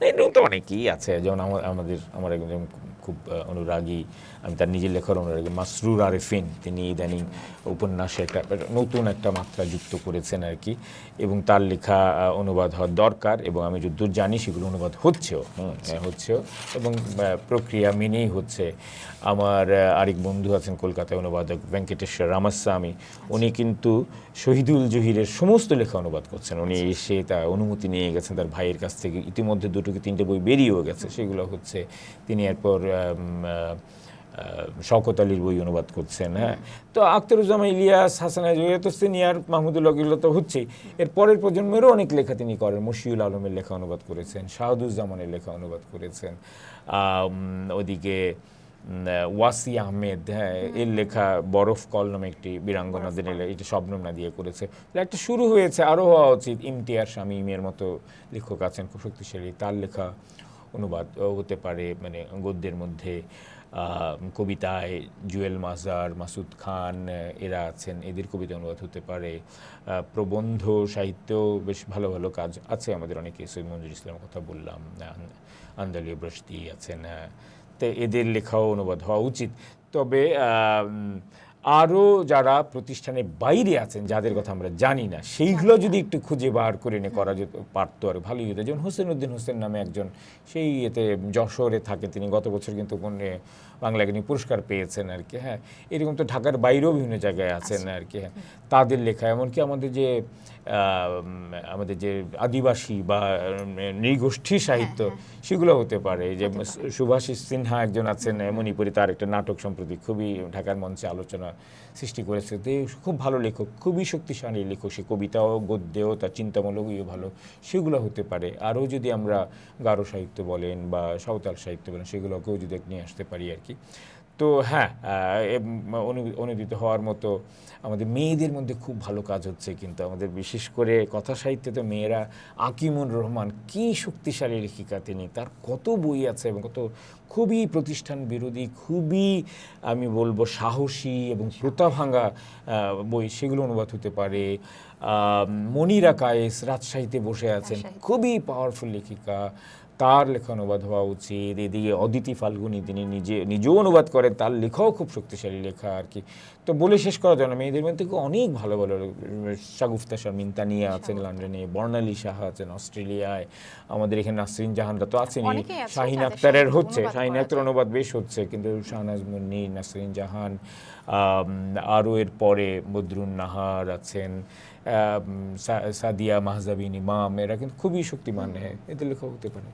এরকম তো অনেকেই আছে। যেমন আমার- আমাদের আমার একজন খুব অনুরাগী আমি তার নিজের লেখার অনুরাগী মাসরুর আরেফিন। তিনি ইদানিং উপন্যাসে একটা নতুন একটা মাত্রা যুক্ত করেছেন আর কি এবং তার লেখা অনুবাদ হওয়ার দরকার এবং আমি যদ্দূর জানি সেগুলো অনুবাদ হচ্ছেও হচ্ছেও এবং প্রক্রিয়া মেনেই হচ্ছে। আমার আরেক বন্ধু আছেন কলকাতায় অনুবাদক ভেঙ্কটেশ্বর রামাস্বামী। উনি কিন্তু শহীদুল জহিরের সমস্ত লেখা অনুবাদ করছেন। উনি এসে তার অনুমতি নিয়ে গেছেন তার ভাইয়ের কাছ থেকে। ইতিমধ্যে দুটো কি তিনটে বই বেরিয়েও গেছে সেগুলো হচ্ছে তিনি এরপর শকত আলীর বই অনুবাদ করছেন হ্যাঁ। তো আখতারুজ্জামান ইলিয়াস হাসান তো সিনিয়র মাহমুদুল্লাহ এগুলো তো হচ্ছেই। এর পরের প্রজন্মেরও অনেক লেখা তিনি করেন মশিউল আলমের লেখা অনুবাদ করেছেন শাহাদুজ্জামানের লেখা অনুবাদ করেছেন ওদিকে ওয়াসি আহমেদ হ্যাঁ এর লেখা বরফ কল নামে একটি বীরাঙ্গনাদের এটা শবনম না দিয়ে করেছে। একটা শুরু হয়েছে আরও হওয়া উচিত ইমতিয়ার শামীমের মতো লেখক আছেন খুব শক্তিশালী। তার লেখা অনুবাদ হতে পারে মানে গদ্যের মধ্যে কবিতায় জুয়েল মাজার মাসুদ খান এরা আছেন এদের কবিতা অনুবাদ হতে পারে। প্রবন্ধ সাহিত্য বেশ ভালো ভালো কাজ আছে আমাদের অনেকে। সৈয়দ মঞ্জুর ইসলামের কথা বললাম আন্দালিয়া ব্রস্তি আছেন এদের লেখাও অনুবাদ হওয়া উচিত। তবে আরও যারা প্রতিষ্ঠানের বাইরে আছেন যাদের কথা আমরা জানি না সেইগুলো যদি একটু খুঁজে বার করে নিয়ে করা যেত পারতো আর ভালোই হতো। যেমন হোসেন উদ্দিন হোসেন নামে একজন সেই এতে যশোরে থাকে তিনি গত বছর কিন্তু কোনে বাংলা একাডেমি পুরস্কার পেয়েছেন আর কি হ্যাঁ। এরকম তো ঢাকার বাইরেও বিভিন্ন জায়গায় আছেন আর কি হ্যাঁ। তাদের লেখা এমনকি আমাদের যে আমাদের যে আদিবাসী বা নৃগোষ্ঠী সাহিত্য সেগুলো হতে পারে। যে সুভাষিস সিনহা একজন আছেন মণিপুরি তার একটা নাটক সম্প্রতি খুবই ঢাকার মঞ্চে আলোচনা সৃষ্টি করেছে। তো খুব ভালো লেখক, খুবই শক্তিশালী লেখক। সে কবিতাও, গদ্যেও, তার চিন্তামূলক ইয়ে ভালো, সেগুলো হতে পারে। আরও যদি আমরা গারো সাহিত্য বলেন বা সাঁওতাল সাহিত্য বলেন, সেগুলোকেও যদি নিয়ে আসতে পারি আর কি। তো হ্যাঁ অনু- অনুদিত হওয়ার মতো আমাদের মেয়েদের মধ্যে খুব ভালো কাজ হচ্ছে কিন্তু আমাদের বিশেষ করে কথা সাহিত্যে তো মেয়েরা আকিমুর রহমান কি শক্তিশালী লেখিকা তিনি তার কত বই আছে এবং কত খুবই প্রতিষ্ঠান বিরোধী খুবই আমি বলব সাহসী এবং প্রতাভাঙ্গা বই সেগুলো অনুবাদ হতে পারে। মনিরা কায়েস রাজশাহীতে বসে আছেন খুবই পাওয়ারফুল লেখিকা। তার লেখা অনুবাদ হওয়া উচিত এদিকে অদিতি ফাল্গুনি তিনি নিজে নিজেও অনুবাদ করেন তার লেখাও খুব শক্তিশালী লেখা আর কি। তো বলে শেষ করা যায় না মেয়েদের মধ্যে অনেক ভালো ভালো শাগুফতা শারমিন তানিয়া আছেন লন্ডনে বর্ণালী সাহা আছেন অস্ট্রেলিয়ায় আমাদের এখানে নাসরিন জাহানরা তো আছেনই। অনেকেই আছে শাহিন আক্তারের হচ্ছে শাহিন আক্তার অনুবাদ বেশ হচ্ছে কিন্তু শাহনাজ মুন্নি নাসরিন জাহান আরও এর পরে বদরুন নাহার আছেন সাদিয়া মাহজাবিন ইমাম এরা কিন্তু খুবই শক্তিমান হ্যাঁ এদের লেখা হতে পারে।